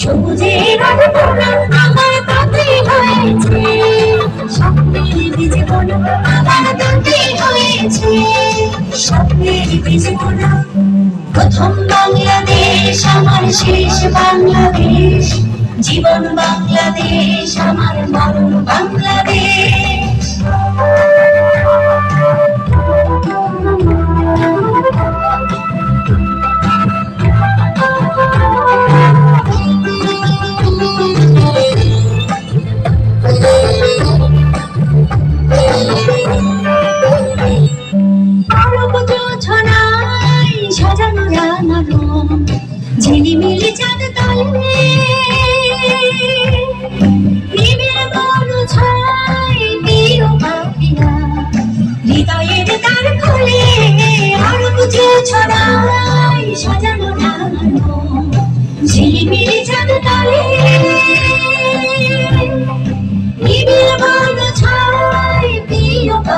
সবুজের আলোকনা আমার তাতে স্বপ্নের বীজ বোনা প্রথম বাংলাদেশ, আমার শেষ বাংলাদেশ। জীবন বাংলাদেশ, আমার যোছনায় সাজানো জানালো ঝিলিমিলি চাঁদ তলে। নিবিড় বন ছায় প্রিয় পাখিরা